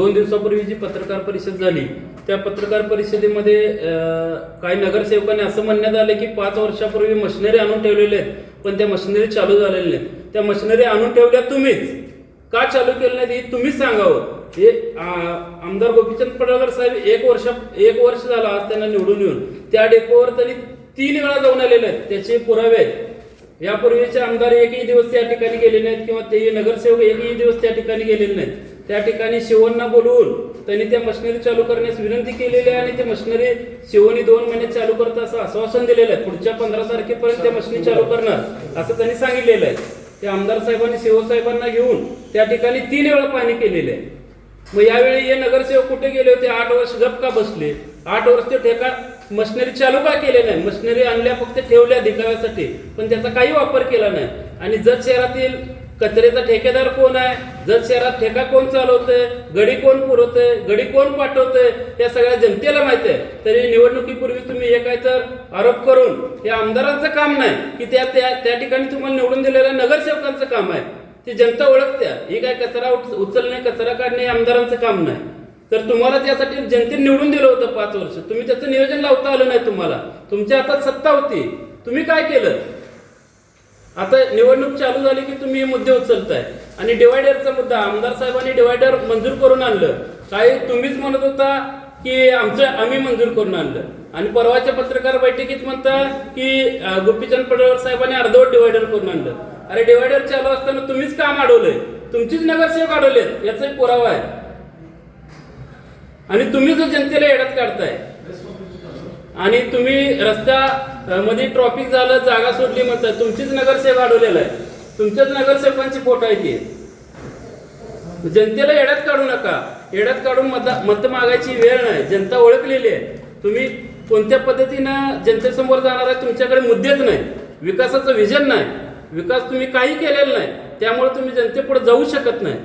दोन दिवसापूर्वी जी पत्रकार परिषद झाली त्या पत्रकार परिषदेमध्ये अं, काही नगरसेवकांनी असं म्हणण्यात आलं की पाच वर्षापूर्वी मशिनरी आणून ठेवलेले आहेत पण त्या मशिनरी चालू झालेल्या नाहीत. त्या मशिनरी आणून ठेवल्या तुम्हीच. का चालू केलं नाही हे तुम्हीच सांगावं. हे आमदार गोपीचंद पडळकर साहेब एक वर्ष एक वर्ष झालं आज त्यांना निवडून येऊन. त्या डेपोवर त्यांनी तीन वेळा जाऊन आलेले आहेत. त्याचे पुरावे आहेत. यापूर्वीचे आमदार एकही दिवस त्या ठिकाणी गेले नाहीत किंवा ते नगरसेवक एकही दिवस त्या ठिकाणी गेलेले नाहीत. त्या ठिकाणी शिवणना बोलवून त्यांनी त्या मशिनरी चालू करण्यास विनंती केलेली आहे आणि ते मशिनरी शिवणी दोन महिने चालू करत असं आश्वासन दिलेलं आहे. पुढच्या पंधरा तारखेपर्यंत त्या मशिनरी चालू करणार असं त्यांनी सांगितलेलं आहे. ते आमदार साहेबांनी शिवसाहेबांना घेऊन त्या ठिकाणी तीन वेळा पाणी केलेले आहे. मग यावेळी हे नगरसेवक कुठे गेले होते? आठ वर्ष गप का बसले? आठ वर्ष ते ठेका मशिनरी चालू का केले नाही? मशिनरी आणल्या फक्त ठेवल्या दिखाव्यासाठी पण त्याचा काही वापर केला नाही. आणि जत शहरातील कचऱ्याचा ठेकेदार कोण आहे? जत शहरात ठेका कोण चालवतंय? गडी कोण पुरवतंय? गडी कोण पाठवतंय? या सगळ्या जनतेला माहीत आहे. तरी निवडणुकीपूर्वी तुम्ही हे काय तर आरोप करून हे आमदारांचं काम नाही की त्या त्या ठिकाणी तुम्हाला निवडून दिलेल्या नगरसेवकांचं काम आहे. ती जनता ओळखत्या. हे काय कचरा उचलणे कचरा काढणे हे आमदारांचं काम नाही. तर तुम्हाला त्यासाठी जनतेने निवडून दिलं होतं पाच वर्ष. तुम्ही त्याचं नियोजन लावता आलं नाही तुम्हाला. तुमच्या हातात सत्ता होती. तुम्ही काय केलं? आता निवडणूक चालू झाली की तुम्ही हे मुद्दे उचलताय. आणि डिवायडरचा मुद्दा आमदार साहेबांनी डिवायडर मंजूर करून आणलं. काही तुम्हीच म्हणत होता की आमचं आम्ही मंजूर करून आणलं. आणि परवाच्या पत्रकार बैठकीत म्हणता की गोपीचंद पडळकर साहेबांनी अर्धवट डिवायडर करून आणलं. अरे डिवायडर चालू असताना तुम्हीच काम अडवलंय. तुमचीच नगरसेवक अडवलेत. याचाही पुरावा आहे. आणि तुम्ही जो जनतेला येड्यात काढताय. आणि तुम्ही रस्ता मध्ये ट्रॉफिक झालं जागा सोडली म्हणतात. तुमचीच नगरसेवक अडवलेला आहे. तुमच्याच नगरसेवकांची फोटो आहे ती जनतेला येड्यात काढू नका. येड्यात काढून मत मत मागायची वेळ नाही. जनता ओळखलेली आहे. तुम्ही कोणत्या पद्धतीनं जनतेसमोर जाणार आहे तुमच्याकडे मुद्देच नाही. विकासाचं विजन नाही. विकास तुम्ही काही केलेला नाही. त्यामुळे तुम्ही जनतेपुढे जाऊ शकत नाही.